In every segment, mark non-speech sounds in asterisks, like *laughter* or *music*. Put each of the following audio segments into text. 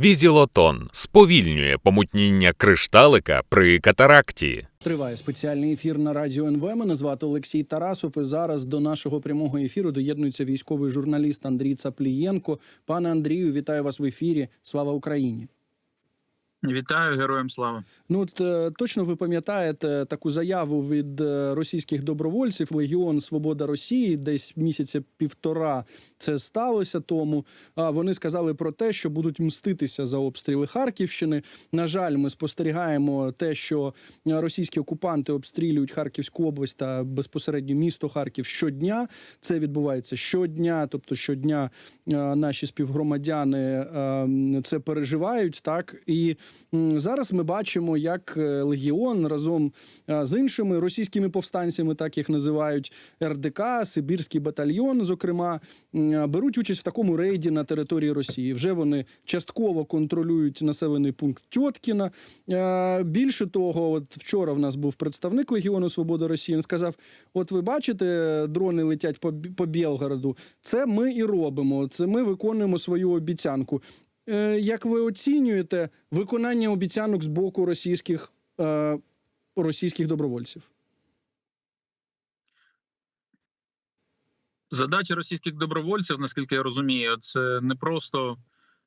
Візілотон сповільнює помутніння кришталика при катаракті. Триває спеціальний ефір на радіо НВ. Мене звати Олексій Тарасов. І зараз до нашого прямого ефіру доєднується військовий журналіст Андрій Цаплієнко. Пане Андрію, вітаю вас в ефірі. Слава Україні! Вітаю героям слава. Ну от е, точно ви пам'ятаєте таку заяву від е, російських добровольців Легіон Свобода Росії, десь місяця півтора це сталося тому. А вони сказали про те, що будуть мститися за обстріли Харківщини. На жаль, ми спостерігаємо те, що російські окупанти обстрілюють Харківську область та безпосередньо місто Харків щодня. Це відбувається щодня, тобто щодня е, наші співгромадяни е, це переживають так і. Зараз ми бачимо, як е, Легіон разом е, з іншими російськими повстанцями, так їх називають РДК, Сибірський батальйон, зокрема, е, беруть участь в такому рейді на території Росії. Вже вони частково контролюють населений пункт Тьоткіна. Більше того, от вчора в нас був представник Легіону Свобода Росії. Він сказав: От ви бачите, дрони летять по Білгороду. Це ми і робимо. Це ми виконуємо свою обіцянку. Е, Як ви оцінюєте виконання обіцянок з боку російських, е, російських добровольців? Задача російських добровольців, наскільки я розумію, це не просто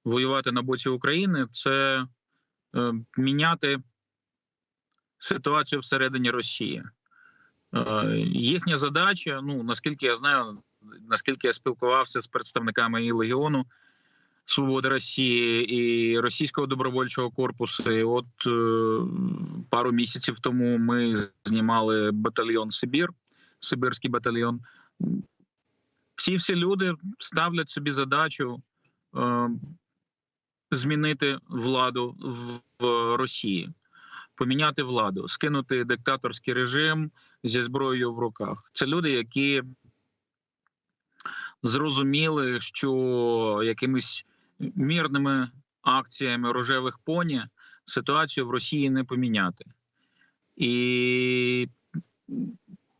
воювати на боці України, це е, міняти ситуацію всередині Росії. Їхня задача, ну наскільки я знаю, наскільки я спілкувався з представниками і Легіону Свободи Росії і Російського добровольчого корпусу. І от е, пару місяців тому ми знімали батальйон Сибір, Сибірський батальйон. Ці всі люди ставлять собі задачу е, змінити владу в Росії, поміняти владу, скинути диктаторський режим зі зброєю в руках. Це люди, які зрозуміли, що якимись мірними акціями рожевих поні ситуацію в Росії не поміняти. І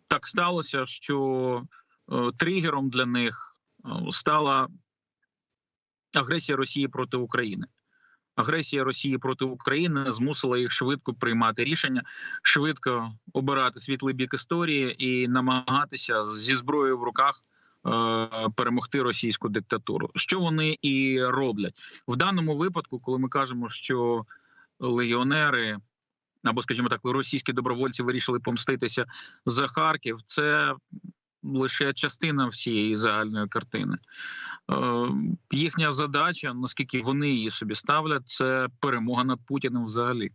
так сталося, що е, тригером для них е, стала агресія Росії проти України. Агресія Росії проти України змусила їх швидко приймати рішення, швидко обирати світлий бік історії і намагатися зі зброєю в руках перемогти російську диктатуру. Що вони і роблять в даному випадку, коли ми кажемо, що легіонери або, скажімо так, російські добровольці вирішили помститися за Харків, це лише частина всієї загальної картини. Е, їхня задача, наскільки вони її собі ставлять, це перемога над Путіним взагалі.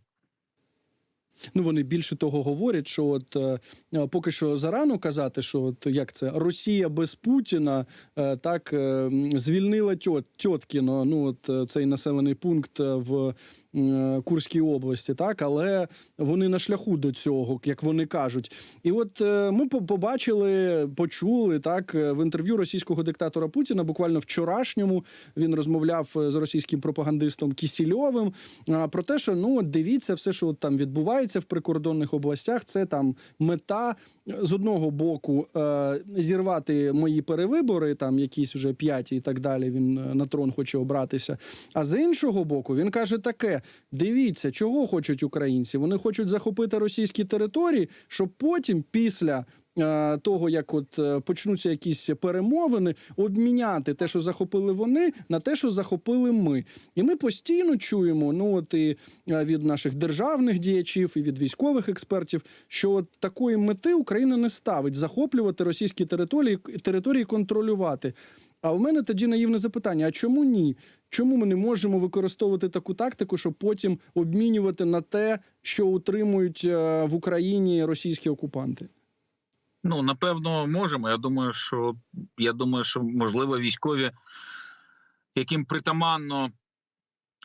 Ну вони більше того говорять, що от е, е, поки що зарано казати, що от як це Росія без Путіна е, так е, звільнила тьот, Тьоткіно, ну от цей населений пункт в Курській області, так але вони на шляху до цього, як вони кажуть. І от е, ми побачили, почули так е, в інтерв'ю російського диктатора Путіна. Буквально вчорашньому він розмовляв е, з російським пропагандистом Кісільовим про те, що ну дивіться, все, що там відбувається в прикордонних областях, це там мета е, з одного боку е, зірвати мої перевибори, там якісь вже п'яті і так далі. Він е, на трон хоче обратися. А з іншого боку, він каже таке: дивіться, чого хочуть українці. Вони хочуть захопити російські території, щоб потім після. Е, Того, як от е, почнуться якісь перемовини, обміняти те, що захопили вони, на те, що захопили ми. І ми постійно чуємо, ну от і е, від наших державних діячів, і від військових експертів, що от такої мети Україна не ставить захоплювати російські території, території контролювати. А у мене тоді наївне запитання: а чому ні? Чому ми не можемо використовувати таку тактику, щоб потім обмінювати на те, що утримують в Україні російські окупанти? Ну напевно, можемо. Я думаю, що я думаю, що можливо військові, яким притаманно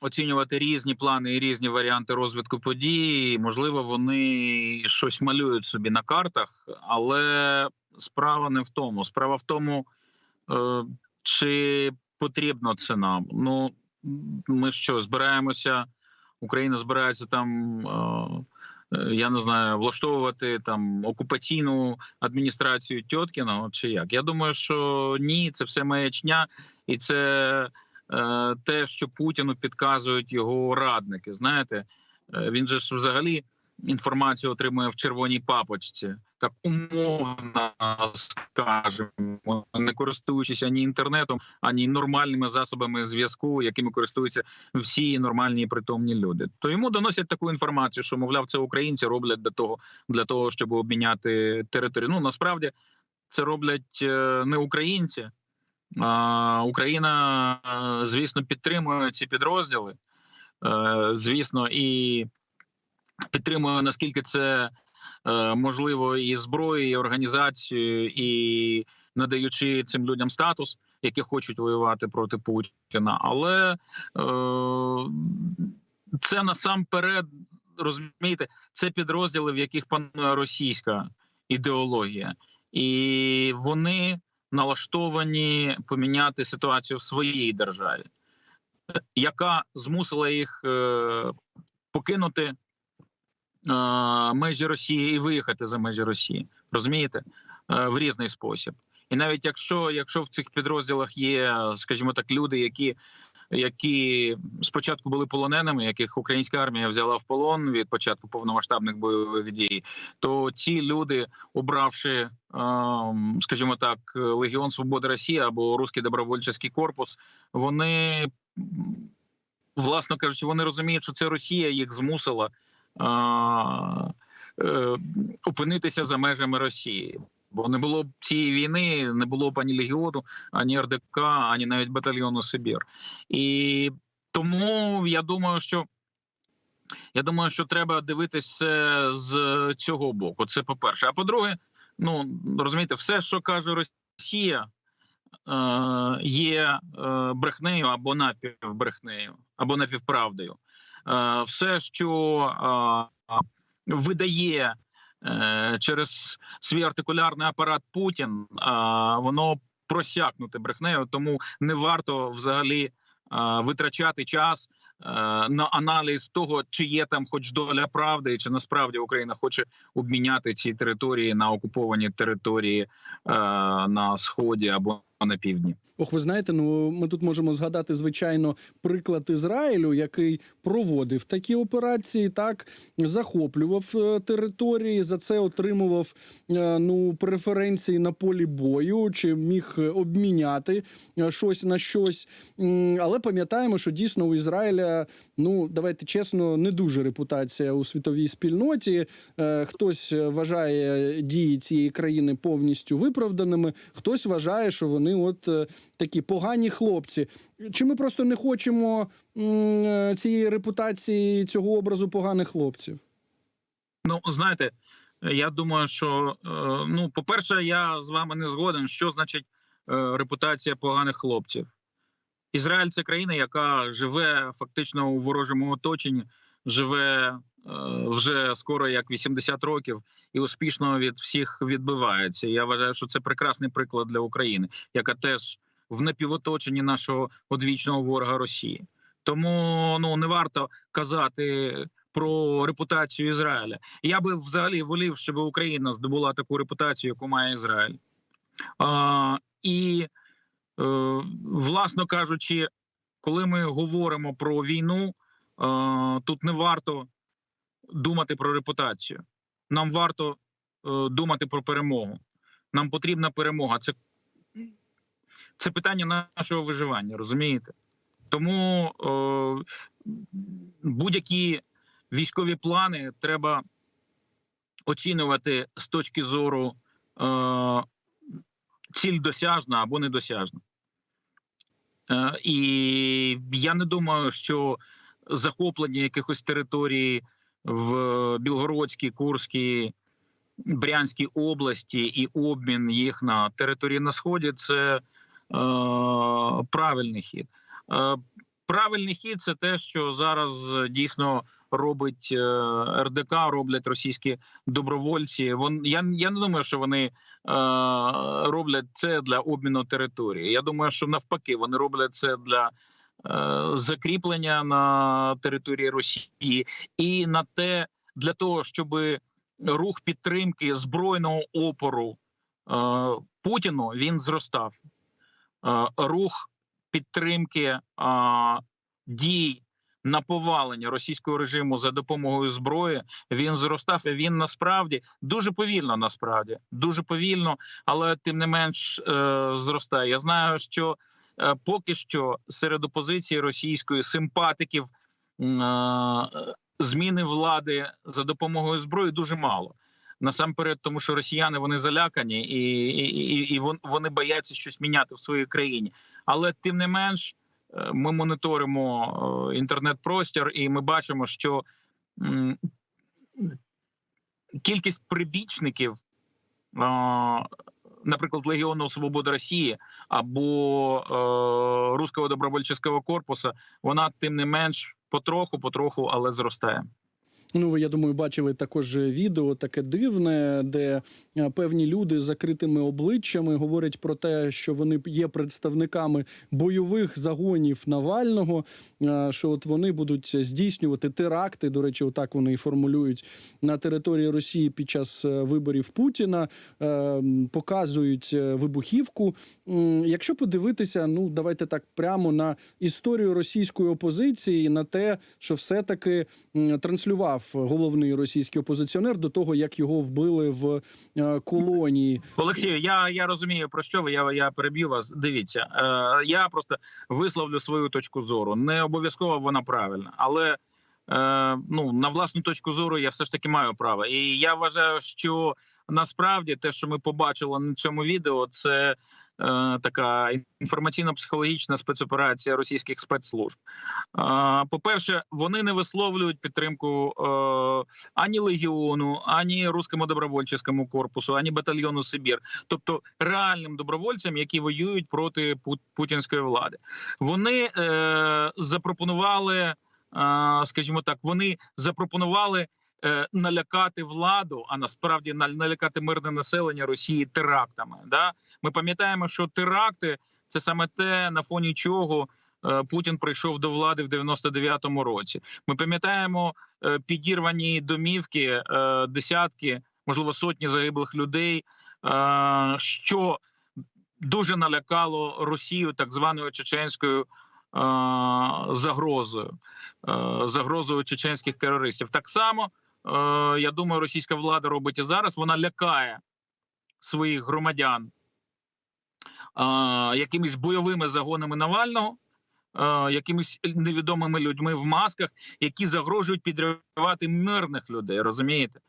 оцінювати різні плани і різні варіанти розвитку подій, можливо, вони щось малюють собі на картах, але справа не в тому. Справа в тому, е, чи потрібно це нам. Ну ми що збираємося, Україна збирається там. Е, е, я не знаю, влаштовувати там окупаційну адміністрацію Тьоткіна, чи як. Я думаю, що ні, це все маячня, і це е, те, що Путіну підказують його радники. Знаєте, Е, він же ж взагалі інформацію отримує в червоній папочці, так умовно скажемо, не користуючись ані інтернетом, ані нормальними засобами зв'язку, якими користуються всі нормальні і притомні люди. То йому доносять таку інформацію, що мовляв, це українці роблять для того, для того, щоб обміняти територію. Ну насправді це роблять е, не українці. Україна, е, звісно, підтримує ці підрозділи. Е, Звісно, і підтримує наскільки це можливо і зброєю, і організацією, і надаючи цим людям статус, які хочуть воювати проти Путіна. Але е, це насамперед розумієте, це підрозділи, в яких панує російська ідеологія, і вони налаштовані поміняти ситуацію в своїй державі, яка змусила їх е, покинути е, межі Росії і виїхати за межі Росії, розумієте, е, в різний спосіб. І навіть якщо, якщо в цих підрозділах є, скажімо так, люди, які, які спочатку були полоненими, яких українська армія взяла в полон від початку повномасштабних бойових дій, то ці люди, обравши, ем, скажімо так, Легіон Свободи Росії або Руський добровольчий корпус, вони власно кажучи, вони розуміють, що це Росія їх змусила е, опинитися за межами Росії. Бо не було б цієї війни, не було б ані Легіону, ані РДК, ані навіть батальйону Сибір. І тому я думаю, що я думаю, що треба дивитися з цього боку. Це по-перше. А по-друге, ну розумієте, все, що каже Росія, е, є е, брехнею або напівбрехнею, або напівправдою. Е, все, що е, видає е, через свій артикулярний апарат Путін, воно просякнуте брехнею, тому не варто взагалі витрачати час на аналіз того, чи є там хоч доля правди, і чи насправді Україна хоче обміняти ці території на окуповані території на сході або на півдні. Ох, ви знаєте, ну ми тут можемо згадати звичайно приклад Ізраїлю, який проводив такі операції, так захоплював е, території, за це отримував е, ну преференції на полі бою, чи міг обміняти е, щось на щось. Але пам'ятаємо, що дійсно у Ізраїля, ну давайте чесно, не дуже репутація у світовій спільноті. Хтось вважає дії цієї країни повністю виправданими, хтось вважає, що вони от е, такі погані хлопці. Чи ми просто не хочемо е, цієї репутації, цього образу поганих хлопців? Ну, знаєте, я думаю, що е, ну, по-перше, я з вами не згоден, що значить репутація поганих хлопців. Ізраїль це країна, яка живе фактично у ворожому оточенні, живе е, вже скоро як 80 років і успішно від всіх відбивається. Я вважаю, що це прекрасний приклад для України, яка теж в напівоточенні нашого одвічного ворога Росії. Тому ну не варто казати про репутацію Ізраїля. Я би взагалі волів, щоб Україна здобула таку репутацію, яку має Ізраїль. А, і, е, власно кажучи, коли ми говоримо про війну, тут не варто думати про репутацію. Нам варто е, думати про перемогу. Нам потрібна перемога. Це, це питання нашого виживання, розумієте? Тому е, будь-які військові плани треба оцінювати з точки зору е, ціль досяжна або недосяжна. Е, і я не думаю, що захоплення якихось територій в Білгородській, Курській, Брянській області і обмін їх на території на сході це е, правильний хід. Е, правильний хід це те, що зараз е, дійсно робить е, РДК, роблять російські добровольці. Вон я, я не думаю, що вони е, роблять це для обміну території. Я думаю, що навпаки, вони роблять це для закріплення на території Росії і на те для того, щоб рух підтримки збройного опору е, Путіну він зростав. Е, рух підтримки дій на повалення російського режиму за допомогою зброї він зростав. І він насправді дуже повільно, насправді дуже повільно, але тим не менш е, зростає. Я знаю, що е, поки що серед опозиції російської симпатиків е, зміни влади за допомогою зброї дуже мало. Насамперед, тому що росіяни вони залякані і, і, і, вони бояться щось міняти в своїй країні. Але тим не менш, е, ми моніторимо е, інтернет-простір, і ми бачимо, що кількість прибічників, е, наприклад, Легіону Свободи Росії або е, Руського добровольчого корпусу, вона тим не менш потроху, потроху, але зростає. Ну, ви, я думаю, бачили також відео таке дивне, де е, певні люди з закритими обличчями говорять про те, що вони є представниками бойових загонів Навального, е, що от вони будуть здійснювати теракти. До речі, отак вони і формулюють на території Росії під час е, виборів Путіна, показують вибухівку. Якщо подивитися, ну давайте так прямо на історію російської опозиції, на те, що все-таки транслював головний російський опозиціонер до того, як його вбили в е, колонії. Олексію, я, я розумію про що ви. Я, я переб'ю вас. Дивіться, е, я просто висловлю свою точку зору. Не обов'язково вона правильна, але е, ну на власну точку зору я все ж таки маю право. І я вважаю, що насправді те, що ми побачили на цьому відео, це. Е, Така інформаційно-психологічна спецоперація російських спецслужб. Е, По-перше, вони не висловлюють підтримку е, ані легіону, ані руському добровольчому корпусу, ані батальйону Сибір, тобто реальним добровольцям, які воюють проти пу- путінської влади. Вони запропонували, скажімо так, вони запропонували. Е, Налякати владу, а насправді налякати мирне населення Росії терактами. Да? Ми пам'ятаємо, що теракти це саме те, на фоні чого е, Путін прийшов до влади в 99-му році. Ми пам'ятаємо е, підірвані домівки, десятки, можливо, сотні загиблих людей, що дуже налякало Росію так званою чеченською. Загрозою, загрозою чеченських терористів. Так само, я думаю, російська влада робить і зараз. Вона лякає своїх громадян е, якимись бойовими загонами Навального, е, якимись невідомими людьми в масках, які загрожують підривати мирних людей. Розумієте?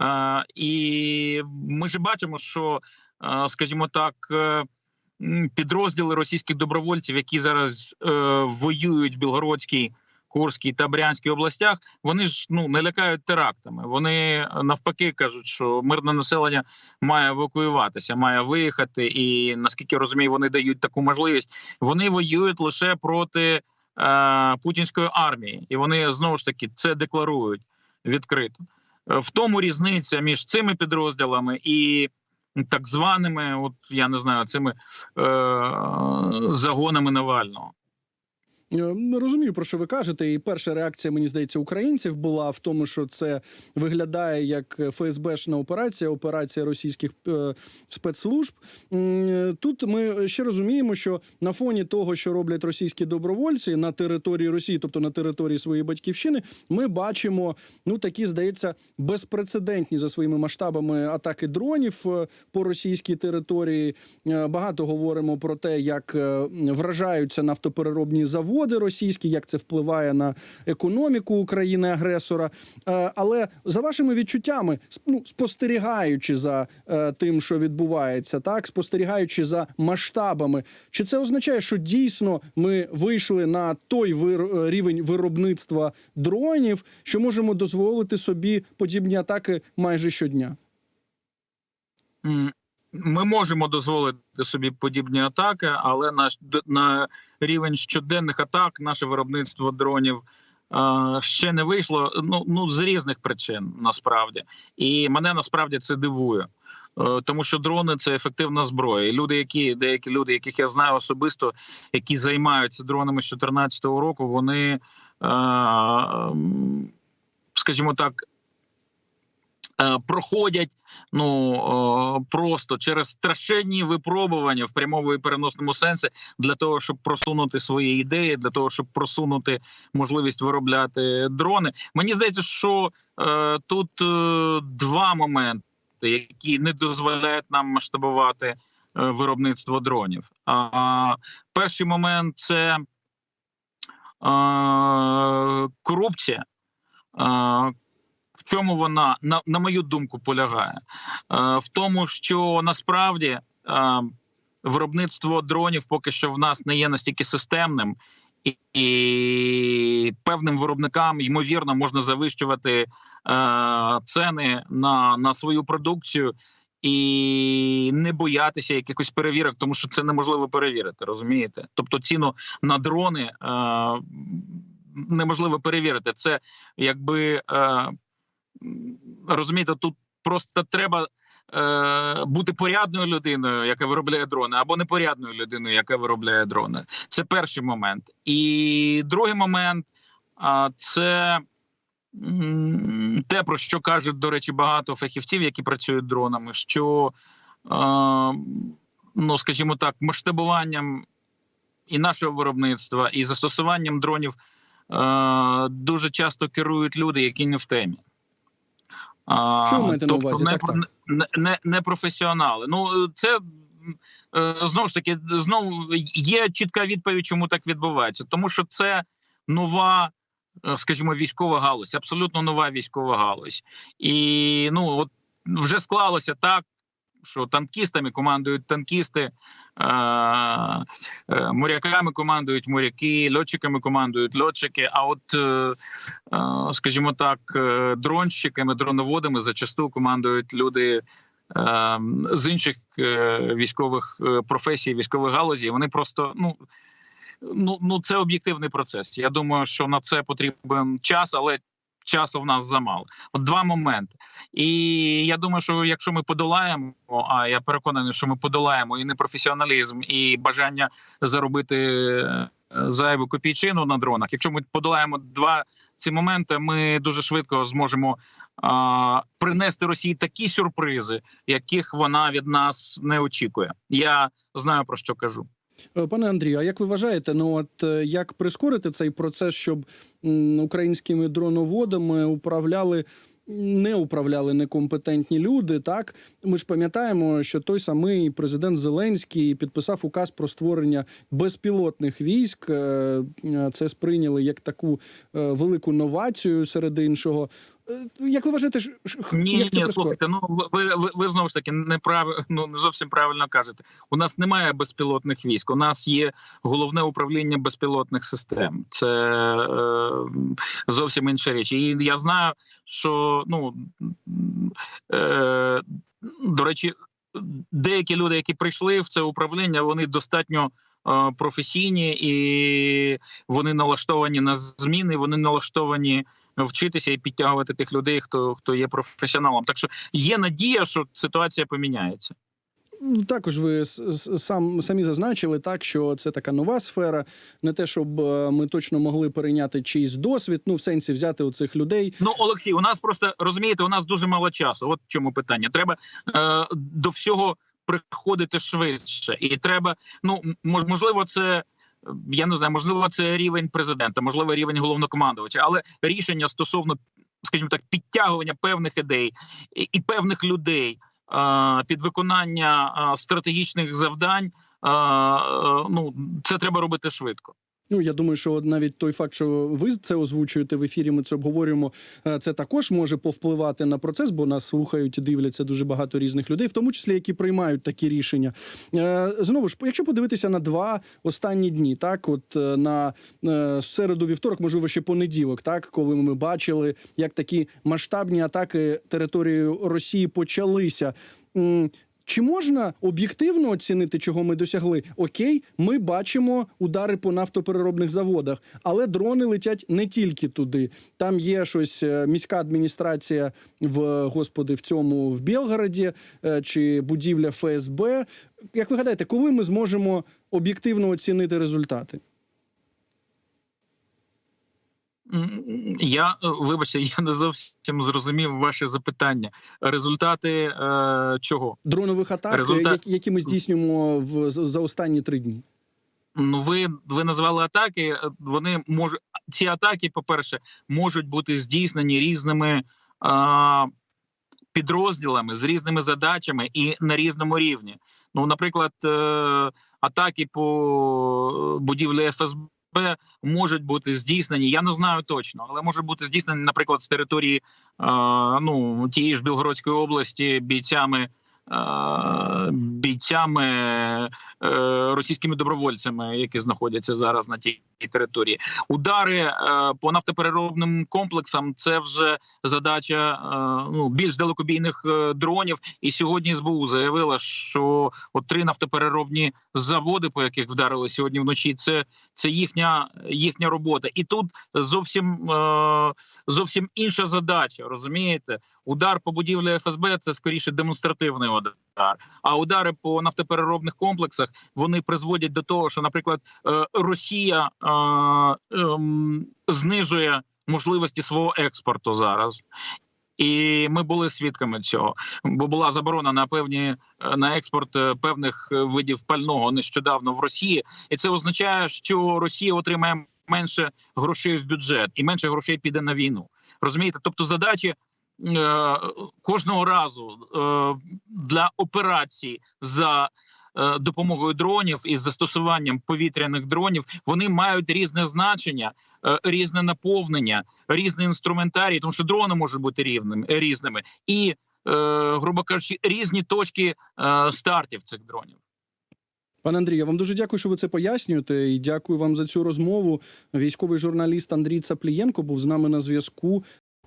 Е, і ми ж бачимо, що, е, скажімо так, е, підрозділи російських добровольців, які зараз е, воюють в Білгородській. Курській та Брянській областях вони ж ну не лякають терактами. Вони е, навпаки кажуть, що мирне населення має евакуюватися, має виїхати. І наскільки розумію, вони дають таку можливість. Вони воюють лише проти е, путінської армії, і вони знову ж таки це декларують відкрито. Е, В тому різниця між цими підрозділами і так званими, от я не знаю, цими е, загонами Навального. Е, Розумію, про що ви кажете. І перша реакція, мені здається, українців була в тому, що це виглядає як ФСБшна операція, операція російських е, спецслужб. Тут ми ще розуміємо, що на фоні того, що роблять російські добровольці на території Росії, тобто на території своєї батьківщини, ми бачимо ну такі, здається, безпрецедентні за своїми масштабами атаки дронів е, по російській території. Е, Багато говоримо про те, як е, вражаються нафтопереробні заводи російські, як це впливає на економіку України-агресора. Е, Але за вашими відчуттями, ну, спостерігаючи за е, тим, що відбувається, так спостерігаючи за масштабами, чи це означає, що дійсно ми вийшли на той вир- е, рівень виробництва дронів, що можемо дозволити собі подібні атаки майже щодня? Ми можемо дозволити собі подібні атаки, але на, щ- на рівень щоденних атак наше виробництво дронів ще не вийшло. Ну, ну з різних причин насправді, і мене насправді це дивує. Е, Тому що дрони це ефективна зброя. І люди, які деякі люди, яких я знаю особисто, які займаються дронами з 2014 року, вони, е, скажімо так, проходять ну е, просто через страшенні випробування в прямому і переносному сенсі для того, щоб просунути свої ідеї, для того, щоб просунути можливість виробляти дрони. Мені здається, що е, тут е, два моменти, які не дозволяють нам масштабувати е, виробництво дронів. А перший момент це е, корупція. В чому вона на, на мою думку полягає? Е, в тому, що насправді е, виробництво дронів поки що в нас не є настільки системним, і, і певним виробникам ймовірно можна завищувати е, ціни на, на свою продукцію. І не боятися якихось перевірок, тому що це неможливо перевірити, розумієте? Тобто ціну на дрони е, неможливо перевірити. Це якби е, розумієте, тут просто треба е, бути порядною людиною, яка виробляє дрони, або непорядною людиною, яка виробляє дрони. Це перший момент. І другий момент це те, про що кажуть, до речі, багато фахівців, які працюють дронами, що, ну скажімо так, масштабуванням і нашого виробництва, і застосуванням дронів е, дуже часто керують люди, які не в темі. Що ви маєте на тобто увазі? Не, Так, так. Не, не, не професіонали. Ну це е, знову ж таки знову є чітка відповідь, чому так відбувається, тому що це нова, е, скажімо, військова галузь, абсолютно нова військова галузь, і ну от вже склалося так. Що танкістами командують танкісти, е, моряками командують моряки, льотчиками командують льотчики. А от, е, е, скажімо так, дронщиками, дроноводами зачасту командують люди з інших військових професій, військових галузі. Вони просто ну. Ну, ну це об'єктивний процес. Я думаю, що на це потрібен час, але часу в нас замало. От два моменти. І я думаю, що якщо ми подолаємо, а я переконаний, що ми подолаємо і непрофесіоналізм, і бажання заробити е, зайву копійчину на дронах. Якщо ми подолаємо два ці моменти, ми дуже швидко зможемо а, принести Росії такі сюрпризи, яких вона від нас не очікує. Я знаю про що кажу. Е, Пане Андрію, а як ви вважаєте, ну от е, як прискорити цей процес, щоб українськими дроноводами управляли? Не управляли некомпетентні люди. Так ми ж пам'ятаємо, що той самий президент Зеленський підписав указ про створення безпілотних військ. Е, Це сприйняли як таку велику новацію серед іншого. Е, Як ви вважаєте, ж- Ні, як ні, прискорити? слухайте. Ну ви, ви, ви знову ж таки неправ... ну, не зовсім правильно кажете. У нас немає безпілотних військ. У нас є головне управління безпілотних систем. Це е, зовсім інша річ. І я знаю, що ну е, до речі, деякі люди, які прийшли в це управління, вони достатньо. е, Професійні і вони налаштовані на зміни, вони налаштовані вчитися і підтягувати тих людей, хто хто є професіоналом. Так що є надія, що ситуація поміняється. Також ви сам самі зазначили так, що це така нова сфера, не те, щоб е, ми точно могли перейняти чийсь досвід, ну в сенсі взяти у цих людей. Ну, Олексій, у нас просто розумієте, у нас дуже мало часу. От в чому питання. Треба е, до всього приходити швидше, і треба. Ну мож- можливо, це. Я не знаю, можливо, це рівень президента, можливо, рівень головнокомандувача, але рішення стосовно, скажімо так, підтягування певних ідей і, певних людей під виконання стратегічних завдань. Ну це треба робити швидко. Ну я думаю, що навіть той факт, що ви це озвучуєте в ефірі, ми це обговорюємо. е, Це також може повпливати на процес, бо нас слухають і дивляться дуже багато різних людей, в тому числі які приймають такі рішення. Е, Знову ж, якщо подивитися на два останні дні, так от е, на середу, вівторок, можливо, ще понеділок, так коли ми бачили, як такі масштабні атаки територією Росії почалися. Чи можна об'єктивно оцінити, чого ми досягли? Окей, ми бачимо удари по нафтопереробних заводах, але дрони летять не тільки туди. Там є щось е, міська адміністрація в господи в цьому в Білгороді е, чи будівля ФСБ. Як ви гадаєте, коли ми зможемо об'єктивно оцінити результати? Я е, вибачте, *laughs* я не зовсім зрозумів ваше запитання. Результати е, чого? Дронових атак, Результат- які, які ми здійснюємо в за останні три дні. Ну, ви, ви назвали атаки. е, Вони можуть ці атаки, по-перше, можуть бути здійснені різними а, підрозділами з різними задачами і на різному рівні. Ну, наприклад, е, атаки по будівлі ФСБ можуть бути здійснені. Я не знаю точно, але може бути здійснені, наприклад, з території е, ну тієї ж Білгородської області бійцями. Е, Бійцями е, російськими добровольцями, які знаходяться зараз на тій території, удари е, по нафтопереробним комплексам це вже задача ну більш далекобійних дронів. І сьогодні СБУ заявила, що от три нафтопереробні заводи, по яких вдарили сьогодні вночі, це, це їхня їхня робота. І тут зовсім зовсім інша задача. Розумієте, удар по будівлі ФСБ це скоріше демонстративний удар. А удари по нафтопереробних комплексах вони призводять до того, що, наприклад, е, Росія е, ем, знижує можливості свого експорту зараз. І ми були свідками цього, бо була заборона на певні е, на експорт певних видів пального нещодавно в Росії, і це означає, що Росія отримає менше грошей в бюджет і менше грошей піде на війну. Розумієте? Тобто задачі кожного разу е, для операцій за е, допомогою дронів і застосуванням повітряних дронів вони мають різне значення, е, різне наповнення, різний інструментарій, тому що дрони можуть бути рівними різними, і, е, грубо кажучи, різні точки е, стартів цих дронів. Пане Андрію, я вам дуже дякую, що ви це пояснюєте, і дякую вам за цю розмову. Військовий журналіст Андрій Цаплієнко був з нами на зв'язку.